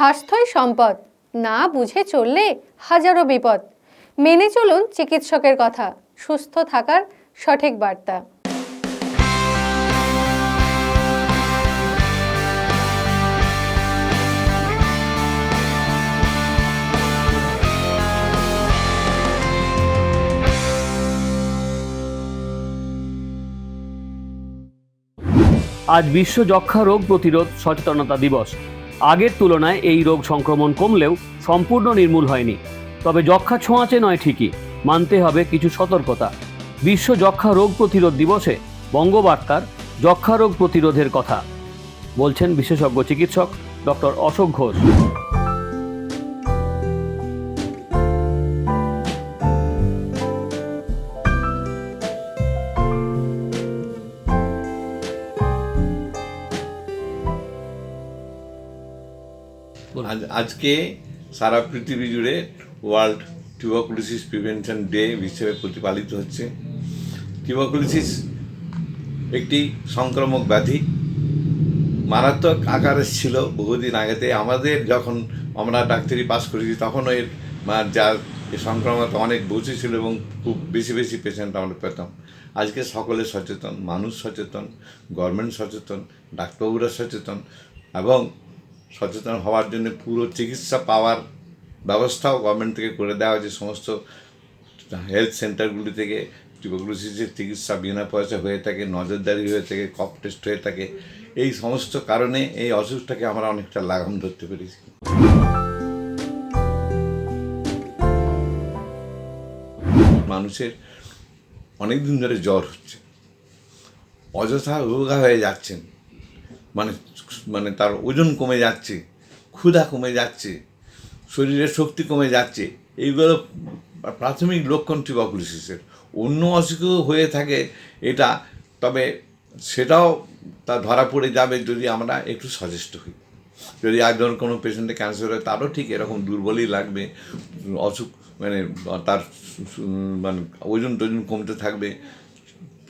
স্বাস্থ্যই সম্পদ। না বুঝে চললে হাজারো বিপদ। মেনে চলুন চিকিৎসকের কথা। সুস্থ থাকার সঠিক বার্তা। আজ বিশ্ব যক্ষা রোগ প্রতিরোধ সচেতনতা দিবস। আগের তুলনায় এই রোগ সংক্রমণ কমলেও সম্পূর্ণ নির্মূল হয়নি। তবে যক্ষা ছোঁয়াচে নয় ঠিকই, মানতে হবে কিছু সতর্কতা। বিশ্ব যক্ষা রোগ প্রতিরোধ দিবসে বঙ্গবার্তার যক্ষা রোগ প্রতিরোধের কথা। বলছেন বিশেষজ্ঞ চিকিৎসক ডক্টর অশোক ঘোষ। আজকে সারা পৃথিবী জুড়ে ওয়ার্ল্ড টিউবাকুলোসিস প্রিভেনশন ডে হিসেবে প্রতিপালিত হচ্ছে। টিউবাকুলোসিস একটি সংক্রামক ব্যাধি। মারাত্মক আকারের ছিল বহুদিন আগেতে। আমাদের যখন আমরা ডাক্তারি পাস করেছি তখন এর যার এই সংক্রমণতা অনেক বেশি ছিল এবং খুব বেশি বেশি পেশেন্ট আমরা পেতাম। আজকে সকলে সচেতন, মানুষ সচেতন গভর্নমেন্ট সচেতন, ডাক্তারবাবুরা সচেতন এবং সচেতন হওয়ার জন্য পুরো চিকিৎসা পাওয়ার ব্যবস্থাও গভর্নমেন্ট থেকে করে দেওয়া হয়েছে। সমস্ত হেলথ সেন্টারগুলি থেকে টিউবাকুলোসিসের চিকিৎসা বিনা পয়সা হয়ে থাকে, নজরদারি হয়ে থাকে কপ টেস্ট হয়ে থাকে। এই সমস্ত কারণে এই অসুখটাকে আমরা অনেকটা লাগাম ধরতে পেরেছি। মানুষের অনেক দিন ধরে জ্বর হচ্ছে। অযথা রোগা হয়ে যাচ্ছেন। মানে মানে তার ওজন কমে যাচ্ছে, ক্ষুধা কমে যাচ্ছে, শরীরের শক্তি কমে যাচ্ছে, এইগুলো প্রাথমিক লক্ষণ টিউবাকুলোসিসের অন্য অসুখও হয়ে থাকে, এটা, তবে সেটাও তা ধরা পড়ে যাবে যদি আমরা একটু সচেষ্ট হই। যদি ধরুন কোনো পেশেন্টে ক্যান্সার হয়, তারও ঠিক এরকম দুর্বলই লাগবে, অসুখ মানে তার মানে ওজন টোজন কমতে থাকবে,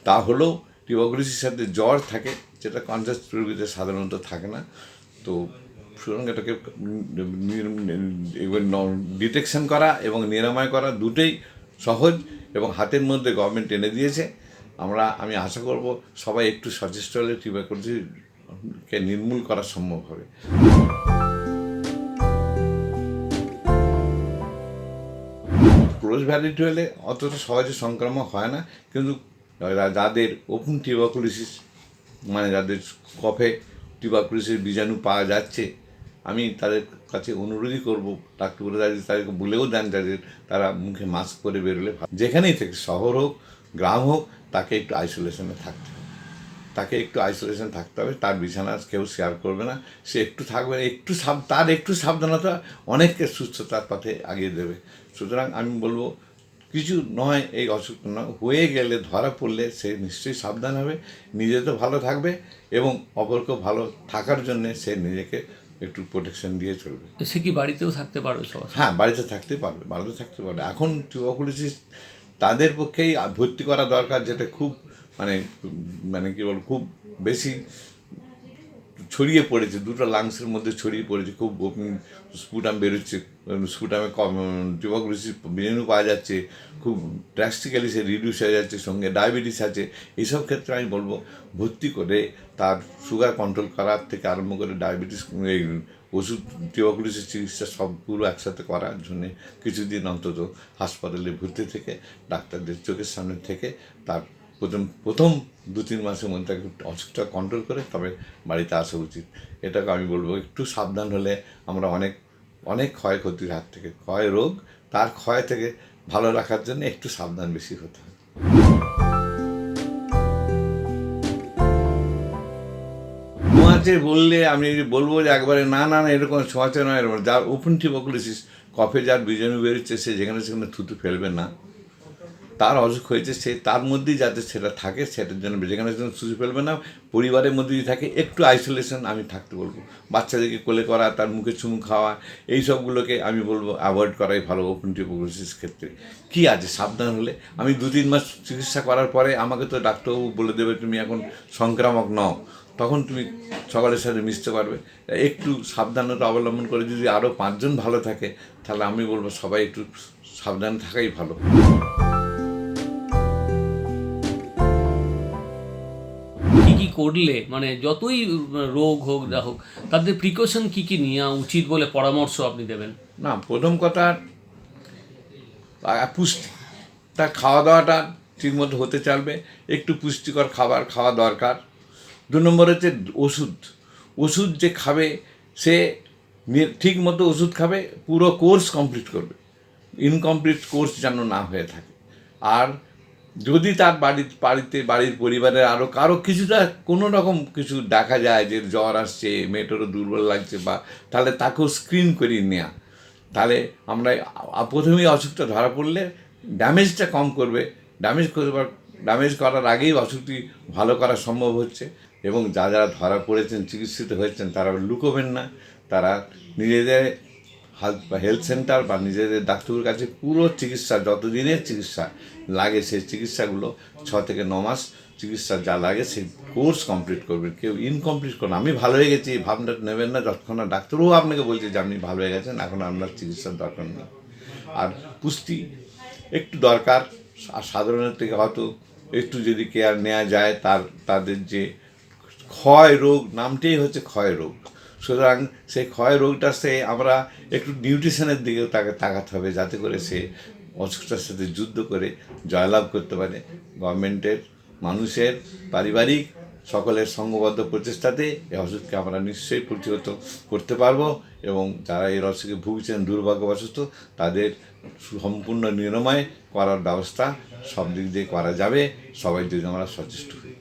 তা হলেও টিউবাকুলোসিসের সাথে জ্বর থাকে যেটা কনসাস রোগীদের সাধারণত থাকে না। তো সুতরাং এটাকে ডিটেকশন করা এবং নিরাময় করা দুটোই সহজ এবং হাতের মধ্যে গভর্নমেন্ট এনে দিয়েছে। আমরা, আমি আশা করব সবাই একটু সচেষ্ট হলে টিউবাকুলোসিসকে নির্মূল করা সম্ভব হবে। ক্লোজ ভ্যালিটি হলে অতটা সহজে সংক্রামক হয় না, কিন্তু যাদের ওপেন টিউবাকুলোসিস মানে যাদের কফে টিউবাকুলোসিস বীজাণু পাওয়া যাচ্ছে, আমি তাদের কাছে অনুরোধই করব ডাক্তারবাবুরা যাদের তাদেরকে বলেও দেন যাদের তারা মুখে মাস্ক পরে বেরোলে যেখানেই থেকে শহর হোক, গ্রাম হোক, তাকে একটু আইসোলেশনে থাকতে হবে। তাকে একটু আইসোলেশন থাকতে হবে, তার বিছানা কেউ শেয়ার করবে না। সে একটু থাকবে একটু সাব, তার একটু সাবধানতা অনেককে সুস্থতার পথে আগিয়ে দেবে। সুতরাং আমি বলব কিছু নয় এই অসুখ নয়। হয়ে গেলে ধরা পড়লে সে নিশ্চয়ই সাবধান হবে নিজে তো ভালো থাকবে এবং অপরকেও ভালো থাকার জন্য সে নিজেকে একটু প্রোটেকশন দিয়ে চলবে। সে কি বাড়িতেও থাকতে পারবে সবার হ্যাঁ বাড়িতে থাকতে পারবে বাড়িতে থাকতে পারবে। এখন টিউবাকুলোসিস তাদের পক্ষেই ভর্তি করা দরকার যেটা খুব মানে মানে কি বল খুব বেশি ছড়িয়ে পড়েছে, দুটো লাংসের মধ্যে ছড়িয়ে পড়েছে। খুব স্পুটাম বেরোচ্ছে স্পুটামে কম টিউবাকুলোসিস বীজাণু পাওয়া যাচ্ছে, খুব ড্রাস্টিক্যালি সে রিডিউস হয়ে যাচ্ছে, সঙ্গে ডায়াবেটিস আছে। এইসব ক্ষেত্রে আমি বলব, ভর্তি করে তার সুগার কন্ট্রোল করার থেকে আরম্ভ করে ডায়াবেটিস ওষুধ টিউবাকুলোসিস চিকিৎসা সব পুরো একসাথে করার জন্যে কিছুদিন অন্তত হাসপাতালে ভর্তি থেকে, ডাক্তারদের চোখের সামনে থেকে তার প্রথম প্রথম দু তিন মাসের মধ্যে অসুখটা কন্ট্রোল করে তবে বাড়িতে আসা উচিত। এটাকে আমি বলব, একটু সাবধান হলে আমরা অনেক অনেক ক্ষয়ক্ষতির হাত থেকে, ক্ষয় রোগ তার ক্ষয় থেকে ভালো রাখার জন্য একটু সাবধান বেশি হতে হয়। ছোঁয়াচে বললে, আমি বলব যে একবারে না না না, এরকম ছোঁয়াচে নয় এরকম যার ওপেন টিউবাকুলোসিস কফে যার বীজাণু বেরোচ্ছে, সে যেখানে সেখানে থুতু ফেলবে না। তার অসুখ হয়েছে, সে তার মধ্যেই যাতে সেটা থাকে, সেটার জন্য যেখানে সেখানে থুতু ফেলবে না। পরিবারের মধ্যে যদি থাকে, একটু আইসোলেশন আমি থাকতে বলব। বাচ্চাদেরকে কোলে করা, তার মুখে চুমু খাওয়া, এই সবগুলোকে আমি বলব অ্যাভয়েড করাই ভালো ওপেন টিউবাকুলোসিস ক্ষেত্রে। কী আছে? সাবধান হলে। আমি দু তিন মাস চিকিৎসা করার পরে আমাকে তো ডাক্তারবাবু বলে দেবে, তুমি এখন সংক্রামক নও। তখন তুমি সকলের সাথে মিশতে পারবে। একটু সাবধানতা অবলম্বন করে যদি আরও পাঁচজন ভালো থাকে, তাহলে আমি বলব সবাই একটু সাবধান থাকাই ভালো। করলে মানে যতই রোগ হোক যা হোক, তাদের প্রিকশন কি কি নেওয়া উচিত বলে পরামর্শ আপনি দেবেন? না, প্রথম কথা পুষ্টি তার খাওয়া দাওয়াটা ঠিকমতো হতে চালবে একটু পুষ্টিকর খাবার খাওয়া দরকার। দু নম্বর হচ্ছে ওষুধ। ওষুধ যে খাবে, সে ঠিক মতো ওষুধ খাবে, পুরো কোর্স কমপ্লিট করবে। ইনকমপ্লিট কোর্স যেন না হয়ে থাকে। আর যদি তার বাড়ির বাড়িতে, বাড়ির পরিবারের আরও কারও কিছুটা কোনো রকম কিছু দেখা যায় যে জ্বর আসছে, মেয়েটারও দুর্বল লাগছে বা তাহলে তাকেও স্ক্রিন করিয়ে নেওয়া তাহলে আমরা প্রথমেই অসুখটা ধরা পড়লে ড্যামেজটা কম করবে। ড্যামেজ করবার ড্যামেজ করার আগেই অসুখটি ভালো করা সম্ভব হচ্ছে এবং যা, যারা ধরা পড়েছেন, চিকিৎসিত হয়েছেন, তারা লুকোবেন না। তারা নিজেদের হেলথ সেন্টার বা নিজেদের ডাক্তারের কাছে পুরো চিকিৎসা যত দিনের চিকিৎসা লাগে সেই চিকিৎসাগুলো ছ থেকে ন মাস চিকিৎসা যা লাগে সেই কোর্স কমপ্লিট করবেন। কেউ ইনকমপ্লিট করুন। আমি ভালো হয়ে গেছি ভাবনা নেবেন না, যতক্ষণ ডাক্তারও আপনাকে বলছে যে আপনি ভালো হয়ে গেছেন, এখন আপনার চিকিৎসার দরকার নেই। আর পুষ্টি একটু দরকার, আর সাধারণের থেকে হয়তো একটু যদি কেয়ার নেওয়া যায়, তার তাদের যে ক্ষয় রোগ, নামটাই হচ্ছে ক্ষয় রোগ। সুতরাং সেই ক্ষয় রোগটা সে আমরা একটু নিউট্রিশনের দিকে তাকে তাকাতে হবে, যাতে করে সে অসুখটার সাথে যুদ্ধ করে জয়লাভ করতে পারে। গভর্নমেন্টের, মানুষের, পারিবারিক, সকলের সঙ্গবদ্ধ প্রচেষ্টাতে এই অসুখকে আমরা নিশ্চয়ই প্রতিহত করতে পারব এবং যারা এই অসুখে ভুগছেন, দুর্ভাগ্যবশত তাদের সম্পূর্ণ নিরাময় করার ব্যবস্থা সব দিক দিয়ে করা যাবে। সবাই যদি আমরা সচেষ্ট হই।